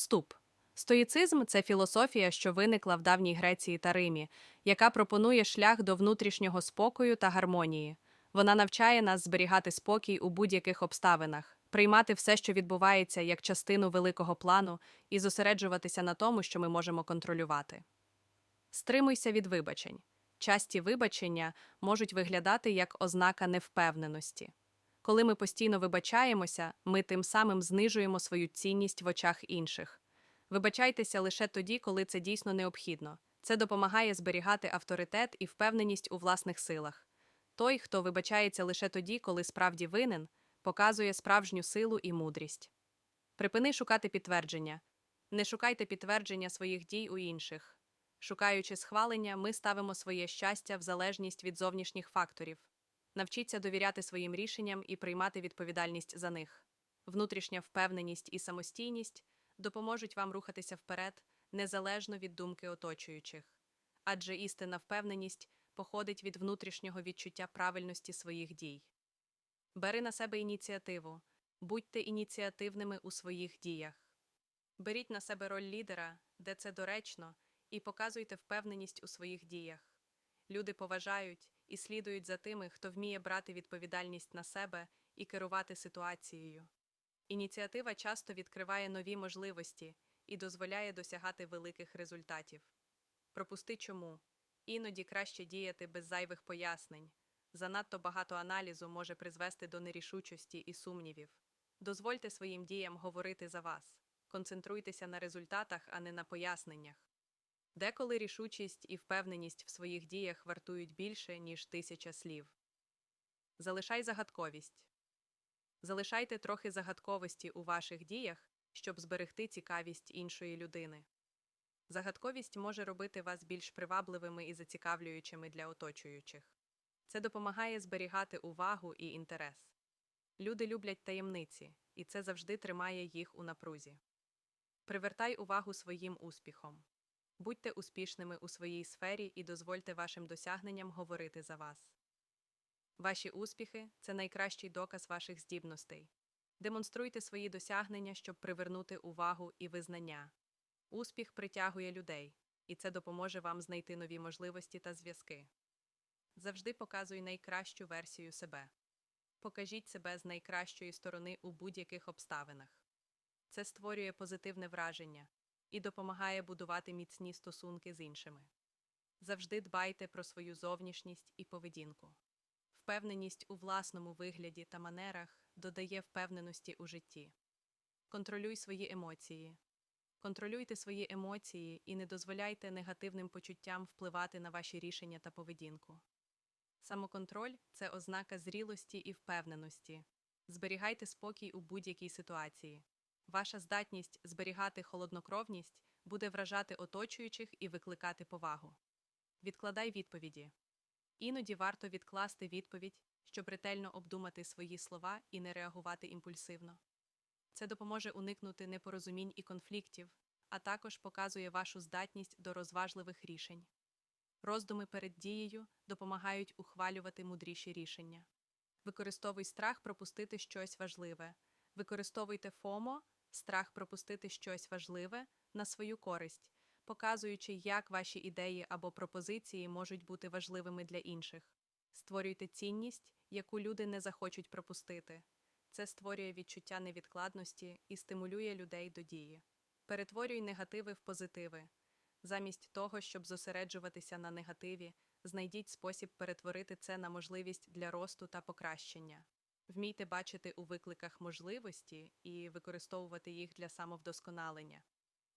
Вступ. Стоїцизм це філософія, що виникла в давній Греції та Римі, яка пропонує шлях до внутрішнього спокою та гармонії. Вона навчає нас зберігати спокій у будь-яких обставинах, приймати все, що відбувається, як частину великого плану, і зосереджуватися на тому, що ми можемо контролювати. Стримуйся від вибачень. Часті вибачення можуть виглядати як ознака невпевненості. Коли ми постійно вибачаємося, ми тим самим знижуємо свою цінність в очах інших. Вибачайтеся лише тоді, коли це дійсно необхідно. Це допомагає зберігати авторитет і впевненість у власних силах. Той, хто вибачається лише тоді, коли справді винен, показує справжню силу і мудрість. Припини шукати підтвердження. Не шукайте підтвердження своїх дій у інших. Шукаючи схвалення, ми ставимо своє щастя в залежність від зовнішніх факторів. Навчіться довіряти своїм рішенням і приймати відповідальність за них. Внутрішня впевненість і самостійність допоможуть вам рухатися вперед незалежно від думки оточуючих. Адже істинна впевненість походить від внутрішнього відчуття правильності своїх дій. Бери на себе ініціативу, будьте ініціативними у своїх діях. Беріть на себе роль лідера, де це доречно, і показуйте впевненість у своїх діях. Люди поважають і слідують за тими, хто вміє брати відповідальність на себе і керувати ситуацією. Ініціатива часто відкриває нові можливості і дозволяє досягати великих результатів. Пропусти чому. Іноді краще діяти без зайвих пояснень. Занадто багато аналізу може призвести до нерішучості і сумнівів. Дозвольте своїм діям говорити за вас. Концентруйтеся на результатах, а не на поясненнях. Деколи рішучість і впевненість в своїх діях вартують більше, ніж тисяча слів. Залишай загадковість. Залишайте трохи загадковості у ваших діях, щоб зберегти цікавість іншої людини. Загадковість може робити вас більш привабливими і зацікавлюючими для оточуючих. Це допомагає зберігати увагу і інтерес. Люди люблять таємниці, і це завжди тримає їх у напрузі. Привертай увагу своїм успіхом. Будьте успішними у своїй сфері і дозвольте вашим досягненням говорити за вас. Ваші успіхи це найкращий доказ ваших здібностей. Демонструйте свої досягнення, щоб привернути увагу і визнання. Успіх притягує людей, і це допоможе вам знайти нові можливості та зв'язки. Завжди показуй найкращу версію себе. Покажіть себе з найкращої сторони у будь-яких обставинах. Це створює позитивне враження і допомагає будувати міцні стосунки з іншими. Завжди дбайте про свою зовнішність і поведінку. Впевненість у власному вигляді та манерах додає впевненості у житті. Контролюй свої емоції. Контролюйте свої емоції і не дозволяйте негативним почуттям впливати на ваші рішення та поведінку. Самоконтроль це ознака зрілості і впевненості. Зберігайте спокій у будь-якій ситуації. Ваша здатність зберігати холоднокровність буде вражати оточуючих і викликати повагу. Відкладай відповіді. Іноді варто відкласти відповідь, щоб ретельно обдумати свої слова і не реагувати імпульсивно. Це допоможе уникнути непорозумінь і конфліктів, а також показує вашу здатність до розважливих рішень. Роздуми перед дією допомагають ухвалювати мудріші рішення. Використовуй страх пропустити щось важливе. Використовуйте ФОМО, страх пропустити щось важливе на свою користь, показуючи, як ваші ідеї або пропозиції можуть бути важливими для інших. Створюйте цінність, яку люди не захочуть пропустити. Це створює відчуття невідкладності і стимулює людей до дії. Перетворюй негативи в позитиви. Замість того, щоб зосереджуватися на негативі, знайдіть спосіб перетворити це на можливість для росту та покращення. Вмійте бачити у викликах можливості і використовувати їх для самовдосконалення.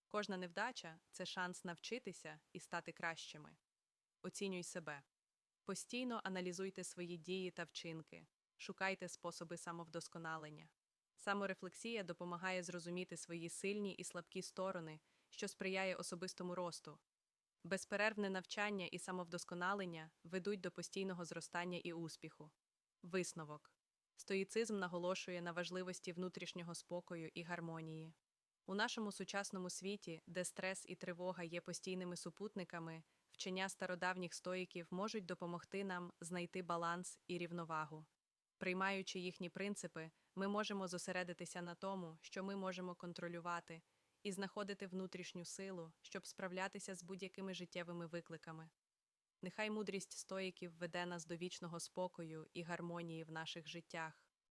Кожна невдача це шанс навчитися і стати кращими. Оцінюй себе. Постійно аналізуйте свої дії та вчинки, шукайте способи самовдосконалення. Саморефлексія допомагає зрозуміти свої сильні і слабкі сторони, що сприяє особистому росту. Безперервне навчання і самовдосконалення ведуть до постійного зростання і успіху. Висновок Стоїцизм наголошує на важливості внутрішнього спокою і гармонії. У нашому сучасному світі, де стрес і тривога є постійними супутниками, вчення стародавніх стоїків можуть допомогти нам знайти баланс і рівновагу. Приймаючи їхні принципи, ми можемо зосередитися на тому, що ми можемо контролювати, і знаходити внутрішню силу, щоб справлятися з будь-якими життєвими викликами. Нехай мудрість стоїків веде нас до вічного спокою і гармонії в наших життях.